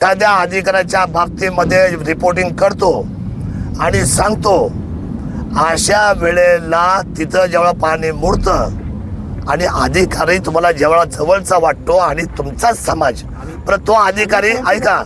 एखाद्या अधिकाऱ्याच्या बाबतीमध्ये रिपोर्टिंग करतो आणि सांगतो अशा वेळेला तिथं जेव्हा पाणी मुरतं आणि अधिकारी तुम्हाला जेव्हा जवळचा वाटतो आणि तुमचाच समाज पण तो अधिकारी ऐका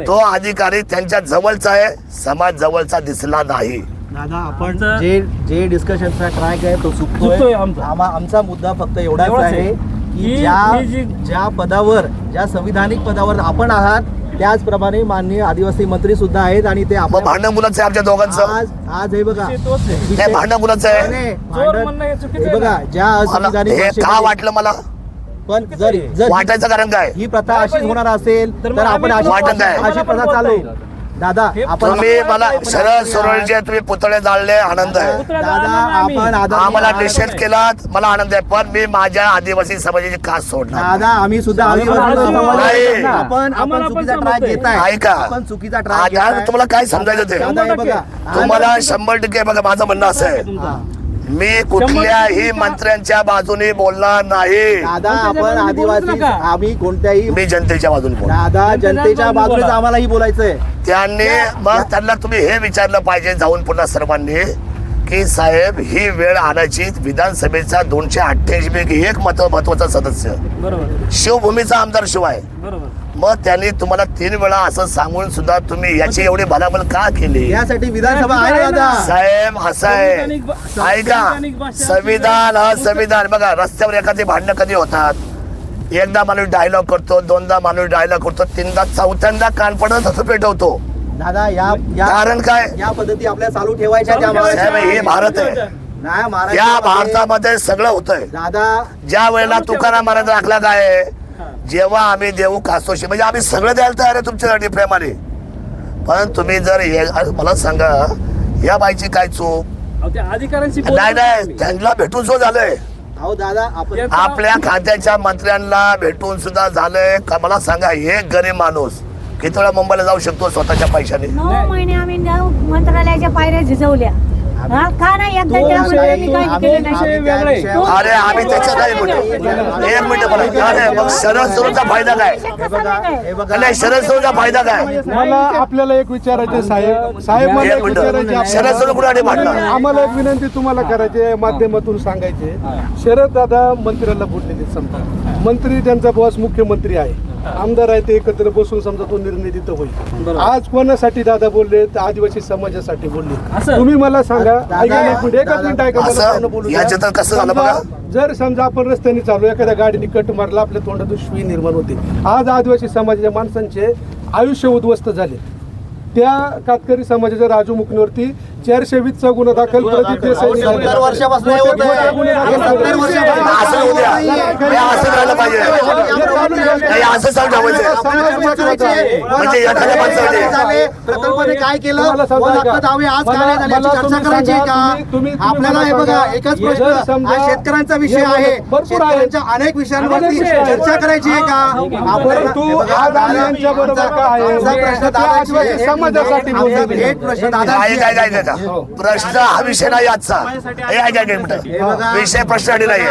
तो अधिकारी त्यांच्या जवळचा आहे समाज जवळचा दिसला नाही. दादा आपण आमचं- जे जे डिस्कशनचा ट्रॅक आहे तो चुकतोय आमचा. आमा- आमचा मुद्दा फक्त एवढाच आहे की ज्या ही ज्या पदावर ज्या संविधानिक पदावर आपण आहात त्याचप्रमाणे माननीय आदिवासी मंत्री सुद्धा आहेत आणि ते मग आपल्या- भांडण मुलाचं आहे आमच्या दोघांचं. आज आज हे बघा. विषय तोच आहे. विषय- हे भांडण मुलाचं आहे. नाही, भांडण- हे बघा. ज्या मला असंविधानिक हे का भाषेमध्ये- वाटलं मला? पण जर जर वाटायचं कारण काय? ही प्रथा अशीच होणार असेल तर मग आपण आम्ही- अशी वाटत आहे. अशी प्रथा चालू. दादा आपण तुम्ही मला शरद सोरळचे तुम्ही पुतळे जाळले आनंद आहे दादा आपण आम्हाला. निषेध केला मला आनंद आहे पण मी माझ्या आदिवासी समाजाची कास सोडणार दादा आम्ही सुद्धा आदिवासी. आपण आपण चुकीचा ट्रॅक ऐका. आपण चुकीचा ट्रॅक. तुम्हाला काय समजायचं ते? दादा हे बघा तुम्हाला शंभर टक्के बघा माझं म्हणणं असं आहे. मी कुठल्याही मंत्र्यांच्या बाजूने बोलणार नाही. दादा आपण आदिवासी. आम्ही कोणत्याही मी जनतेच्या बाजूने बोल दादा जनतेच्या बाजूने. आम्हालाही बोलायचंय. त्यांनी मग त्यांना तुम्ही हे विचारलं पाहिजे जाऊन पुन्हा सर्वांनी की साहेब ही वेळ आणायची विधानसभेचा दोनशे अठ्ठ्याऐंशी पैकी एक महत्त्व महत्त्वाचा सदस्य. बरोबर. शिवभूमीचा आमदार शिवाय. बरोबर. मग त्यांनी तुम्हाला तीन वेळा असं सांगून सुद्धा तुम्ही याची एवढी भलाबल का केली? यासाठी विधानसभा आहे ना दादा साहेब भा- ऐका. संविधान हा संविधान. बघा रस्त्यावर एखादी भांडणं कधी होतात? एकदा माणूस डायलॉग करतो दोनदा माणूस डायलॉग करतो तीनदा चौथ्यांदा कान पडत असं पेटवतो. दादा या या कारण काय? या पद्धती आपल्या चालू ठेवायच्या त्या हे भारत आहे. नाही या भारतामध्ये सगळं होतंय. दादा ज्या वेळेला तुकाराम महाराज दाखला काय जेव्हा आम्ही देऊ कासोशी म्हणजे आम्ही सगळं द्यायला तयार आहे तुमच्यासाठी प्रेमाने. पण तुम्ही जर हे मला सांगा या बाईची काय चूक? अधिकाऱ्यांशी नाही नाही. त्यांना भेटून सो झालंय. अहो दादा आपण या- आपल्या खात्याच्या मंत्र्यांना भेटून सुद्धा झालंय. का मला सांगा एक गरीब माणूस किती वेळा मुंबईला जाऊ शकतो स्वतःच्या पैशाने? नऊ महिने आम्ही जाऊ मंत्रालयाच्या पायऱ्या झिजवल्या. हा का नाही एकदा काही केलं नाही अरे आम्ही त्याच्यात नाही म्हणतो एक मिनिट बोला अरे मग शरद सुरूचा फायदा काय हे हे नाही शरद सुरूचा फायदा काय मला आपल्याला एक विचारायचे साहेब साहेब मला एक एक विचारायचे मिनिट शरद आपल्याला. सुरू कुठे भांडणार आम्हाला एक विनंती तुम्हाला करायची आहे, माध्यमातून सांगायचे शरद दादा मंत्र्याला बोललेले समजा मंत्री त्यांचा बॉस मुख्यमंत्री आहे आमदार आहे ते एकत्र बसून समजा तो निर्णय तिथं होईल आज कोणासाठी दादा बोलले तर आदिवासी समाजासाठी बोलले? तुम्ही मला सांगा ऐका मिनिट एकच मिनिट ऐका मला असं? पूर्ण बोलू द्या. याच्यात तर कसं झालं समजा, बघा. जर समजा आपण रस्त्याने चालू एखाद्या गाडीने कट मारला आपल्या तोंडातून शिवी निर्माण होते आज आदिवासी समाजाच्या माणसांचे आयुष्य उद्ध्वस्त झाले त्या कातकरी समाजाच्या राजू मुकणीवरती चारशे गुन्हा दाखल प्रदीप देसाई सत्तर वर्षापासून हे होत आहे. हे सत्तर वर्षापासून असं होऊ द्या हे असं झालं पाहिजे. नाही असं चालू ठेवायचं म्हणजे एखाद्या माणसाने झाले, प्रकल्पाने काय केलं? दावे आज काय झाले चर्चा करायची का? आपल्याला हे बघा एकच प्रश्न. हा शेतकऱ्यांचा विषय आहे. शेतकऱ्यांच्या अनेक विषयांवरती. चर्चा करायची आहे का? आपण प्रश्न समाजासाठी प्रश्न काय का प्रश्न हा विषय नाही आजचा. हे हे बघा. मिनिट विषय प्रश्नासाठी नाही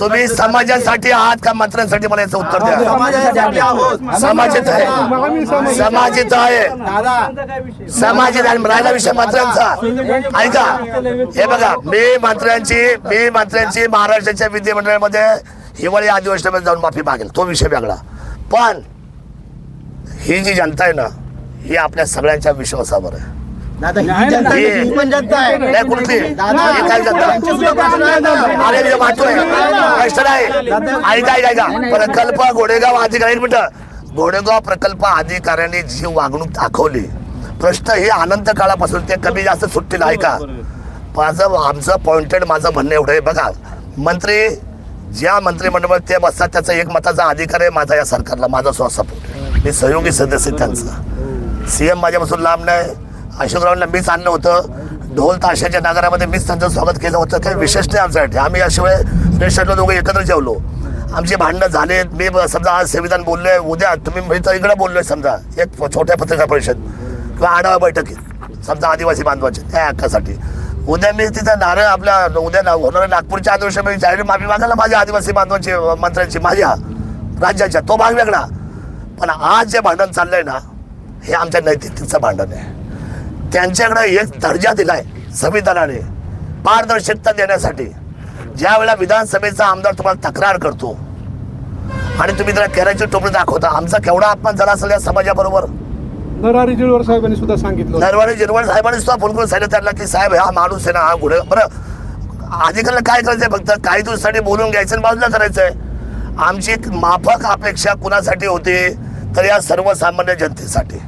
तुम्ही समाजासाठी आहात का मंत्र्यांसाठी? मला याचं उत्तर द्या. समाजित आहे. समाजित आहे. समाजित आहे. राहिला विषय मंत्र्यांचा. ऐका. हे बघा. मी मंत्र्यांची मी मंत्र्यांची महाराष्ट्राच्या विधिमंडळामध्ये हिवाळी अधिवेशनामध्ये जाऊन माफी मागेल. तो विषय वेगळा. पण ही जी जनता आहे ना ही आपल्या सगळ्यांच्या विश्वासावर आहे. दादा ही नाही, जनता नाही. ही पण जनता आहे नाही कुठली दादा, ही काय जनता त्यांचे सुद्धा प्रश्न आहे ना. अरे मी मागतोय प्रश्न नाही ऐका ऐका ऐका प्रकल्प घोडेगाव अधिकारी एक मिनिट घोडेगाव प्रकल्प अधिकाऱ्यांनी जी वागणूक दाखवली प्रश्न हे अनंत काळापासून ते कमी जास्त सुटतील ऐका माझं आमचं पॉइंटेड माझं म्हणणं एवढं आहे बघा मंत्री ज्या मंत्रिमंडळात ते बसतात त्याचा एक मताचा अधिकार आहे माझा या सरकारला माझा स्व सपोर्ट मी सहयोगी सदस्य आहे त्यांचा सीएम माझ्यापासून लांब नाही अशोकराव मीच आणलं होतं. ढोल ताशाच्या नगरामध्ये मीच त्यांचं स्वागत केलं होतं. काही विशेष नाही आमच्यासाठी आम्ही याशिवाय रेस्टॉरंटला दोघं एकत्र जेवलो. आमची भांडणं झालेत. मी समजा आज संविधान बोललोय उद्या तुम्ही मी तर इकडे बोललोय समजा. एक छोट्या पत्रकार परिषद किंवा आढावा बैठकीत समजा आदिवासी बांधवाच्या त्या हक्कासाठी. उद्या मी तिथं नारळ आपल्या उद्या ना होणाऱ्या नागपूरच्या मी जाहीर माफी मागायला माझ्या आदिवासी बांधवांची मंत्र्यांची माझ्या राज्याच्या तो भाग वेगळा. पण आज जे भांडण चाललंय ना हे आमच्या नैतिकतेचं भांडण आहे. त्यांच्याकडे एक दर्जा दिलाय संविधानाने पारदर्शकता देण्यासाठी. ज्या वेळेला विधानसभेचा आमदार तुम्हाला तक्रार करतो आणि तुम्ही त्याला केराची टोपली दाखवता आमचा केवढा अपमान झाला असेल या समाजाबरोबर? नरहरी जिळवर साहेबांनी सुद्धा सांगितलं नरवाडे जिरवड साहेबांनी सुद्धा फोन करून सांगितलं त्यांना की साहेब हा माणूस आहे ना हा गुन्हे बरं अधिकाऱ्याला काय करायचंय फक्त? काही दिवसासाठी बोलून घ्यायचं आणि बाजूला करायचंय आमची एक माफक अपेक्षा कुणासाठी होती? तर या सर्वसामान्य जनतेसाठी.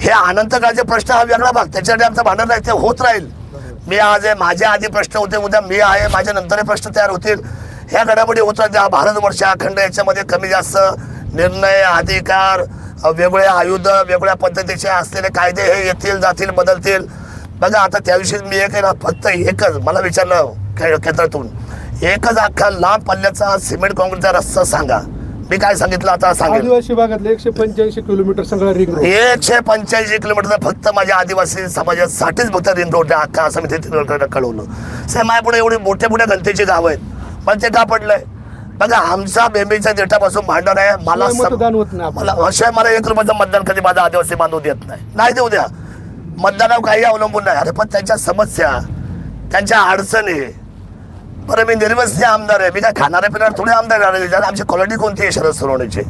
हे अनंत काळचे प्रश्न हा वेगळा भाग. त्याच्यासाठी आमचं भांडण नाही ते होत राहील. मी आज आहे माझ्या आधी प्रश्न होते उद्या मी आहे माझ्या नंतर प्रश्न तयार होतील. ह्या घडामोडी होत राहतील हा भारतवर्ष अखंड याच्यामध्ये कमी जास्त निर्णय अधिकार वेगळे आयुध वेगळ्या पद्धतीचे असलेले कायदे हे येतील जातील बदलतील. बघा आता त्याविषयी मी एक आहे ना फक्त एकच मला विचारलं के- क्षेत्रातून एकच अख्खा लांब पल्ल्याचा सिमेंट काँक्रीटचा रस्ता सांगा. मी काय सांगितलं आता सांगेल आदिवासी भागातले एकशे पंच्याऐंशी किलोमीटर सगळं रिंग रोड एकशे पंच्याऐंशी किलोमीटर फक्त माझ्या आदिवासी समाजासाठीच फक्त रिंग रोड अख्खा असं मी ते कळवलं. साहेब माझ्यापुढे एवढी मोठ्या मोठ्या घनतेची गाव आहेत. पण ते का पडलंय? बघा आमचा बेंबीच्या देठापासून भांडण आहे. मला मतदान होत नाही. मला अशा मला एक रुपयाचं मतदान कधी माझा आदिवासी बांधव देत नाही. नाही देऊ द्या. मतदानावर काही अवलंबून नाही. अरे पण त्यांच्या समस्या त्यांच्या अडचणी बरं मी निर्वसनीय आमदार आहे. मी काय खाणाऱ्या पिणार थोडे आमदार आहे. ज्याला आमची क्वालिटी कोणती आहे शरद सोनवणेची?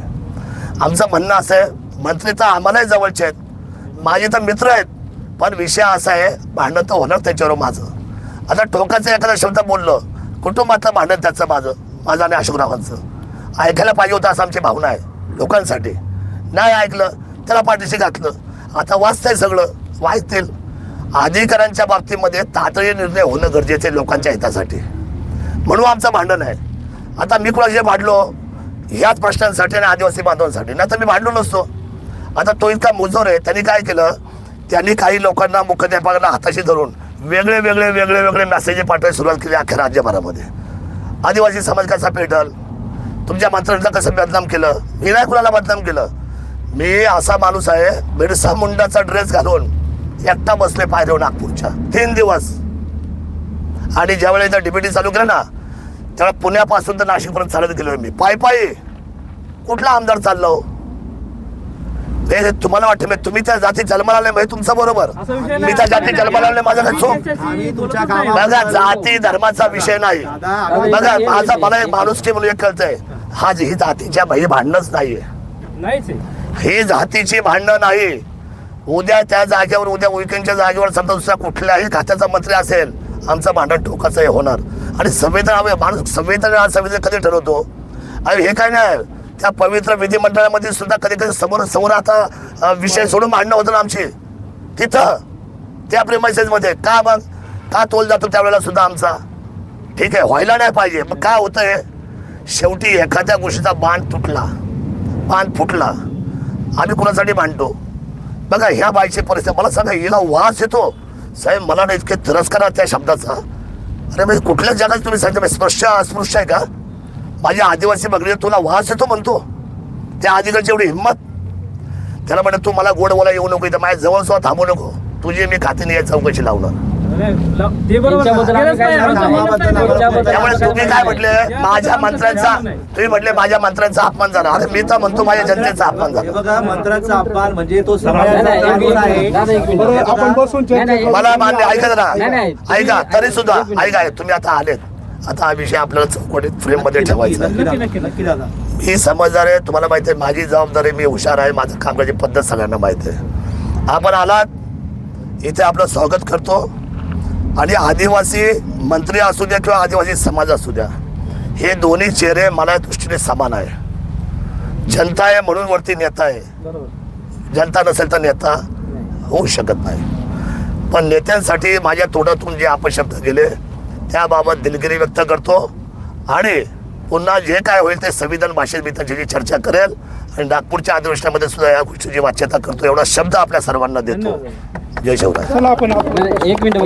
आमचं म्हणणं असं आहे मंत्री तर आम्हालाही जवळचे आहेत. माझे तर मित्र आहेत. पण विषय असा आहे भांडण तर होणार त्याच्यावर माझं. आता टोकाचं एखादा शब्द बोललं कुटुंबातलं भांडण त्याचं माझं माझं आणि अशोकरावांचं ऐकायला पाहिजे होतं असं आमची भावना आहे लोकांसाठी. नाही ऐकलं त्याला पाठीशी घातलं. आता वाचतंय सगळं वाचतील. अधिकाऱ्यांच्या बाबतीमध्ये तातडी निर्णय होणं गरजेचं आहे लोकांच्या हितासाठी. म्हणून आमचं भांडण आहे. आता मी कुणाशी भांडलो? ह्याच प्रश्नांसाठी आणि आदिवासी बांधवांसाठी. नाही तर मी भांडलो नसतो. आता तो इतका मुजोर आहे. त्यांनी काय केलं? त्यांनी काही लोकांना मुख्याध्यापकांना हाताशी धरून वेगळे वेगळे वेगळे वेगळे मेसेज पाठवायला सुरुवात केली अख्ख्या राज्यभरामध्ये. आदिवासी समाज कसा पेटल? तुमच्या मंत्र्यांचा कसं बदनाम केलं? मी नाही कुणाला बदनाम केलं? मी असा माणूस आहे बिरसा मुंडाचा ड्रेस घालून एकटा बसले पायरेव नागपूरच्या. तीन दिवस. आणि ज्यावेळेला इथं डिबेटी चालू केलं ना त्यावेळेला पुण्यापासून तर नाशिकपर्यंत चालत गेलो मी. पायी पायी कुठला आमदार चाललो हे? तुम्हाला वाटतं म्हणजे तुम्ही त्या जाती जन्माला आले म्हणजे तुमचं बरोबर. मी त्या जाती जन्माला आले माझं काय चूक? बघा जाती धर्माचा विषय नाही. बघा माझा मला एक माणूस की म्हणून एक कळतंय. हा ही जातीच्या भाई भांडणच नाहीये. ही जातीची भांडण नाही. उद्या त्या जागेवर उद्या उईकेंच्या जागेवर समजा दुसऱ्या कुठल्याही खात्याचा मंत्री असेल आमचं भांडण टोकाचं हे होणार. आणि संवेदना हवे माणूस संवेदना संवेदना कधी ठरवतो? आणि हे काय नाही त्या पवित्र विधिमंडळामध्ये सुद्धा कधी कधी समोर समोर आता विषय सोडून मांडणं होतं ना आमची. तिथं त्या प्रेमायसेसमध्ये का मग? का तोल जातो त्यावेळेला सुद्धा आमचा? ठीक आहे व्हायला नाही पाहिजे. मग काय होतं आहे शेवटी एखाद्या गोष्टीचा बांध तुटला. बाण फुटला. आम्ही कुणासाठी मांडतो बघा ह्या बाईची परिस्थिती मला सांगा हिला वास येतो? साहेब मला ना इतके तिरस्कार त्या शब्दाचा. अरे म्हणजे कुठल्या जगात तुम्ही सांगता म्हणजे स्पृश्य अस्पृश्य आहे का? माझ्या आदिवासी बघले तुला वास येतो म्हणतो. त्या अधिकाऱ्याची एवढी हिंमत. त्याला म्हणत तू मला गोड बोला येऊ नको इथं माझ्या जवळ सुद्धा थांबू नको. तुझी मी खात्याने या चौकशी लावणार ते बरोबर त्यांच्याबद्दल आम्ही केलंच काय नाही. आमचं सांगणार? म्हणणंच नाही. त्यांच्याबद्दल त्यामुळे तुम्ही काय म्हटले माझ्या मंत्र्यांचा तुम्ही म्हटले माझ्या मंत्र्यांचा अपमान झाला अरे मी तर म्हणतो माझ्या जनतेचा अपमान हे झाला बघा अपमान म्हणजे तो नाही, समाजाचा नाही, एक कानून आहे मिनिट. दादा, एक मिनिट. बरं आपण बसून नाही, नाही. चर्चा मला मान्य ऐका नाही, नाही. ऐका तरी सुद्धा. ऐका तुम्ही आता आलेत आता हा विषय आपल्याला चौकटीत फ्रेममध्ये ठेवायचा आहे. नक्की नक्की नक्की दादा मी समजदार आहे तुम्हाला माहिती आहे माझी जबाबदारी मी हुशार आहे माझं काम करायची पद्धत सगळ्यांना माहिती आहे आपण आलात इथे आपलं स्वागत करतो आणि आदिवासी मंत्री असू द्या किंवा आदिवासी समाज असू द्या हे दोन्ही चेहरे मला दृष्टीने समान आहे. जनता आहे म्हणून वरती नेता आहे. जनता नसेल तर नेता होऊ शकत नाही. पण नेत्यांसाठी माझ्या तोंडातून जे अपशब्द गेले त्याबाबत दिलगिरी व्यक्त करतो. आणि पुन्हा जे काय होईल ते संविधान भाषेत मी त्याची चर्चा करेल. आणि नागपूरच्या अधिवेशनामध्ये सुद्धा या गोष्टीची वाच्यता करतो एवढा शब्द आपल्या सर्वांना देतो. जय शिवराय. चला आपण एक मिनिट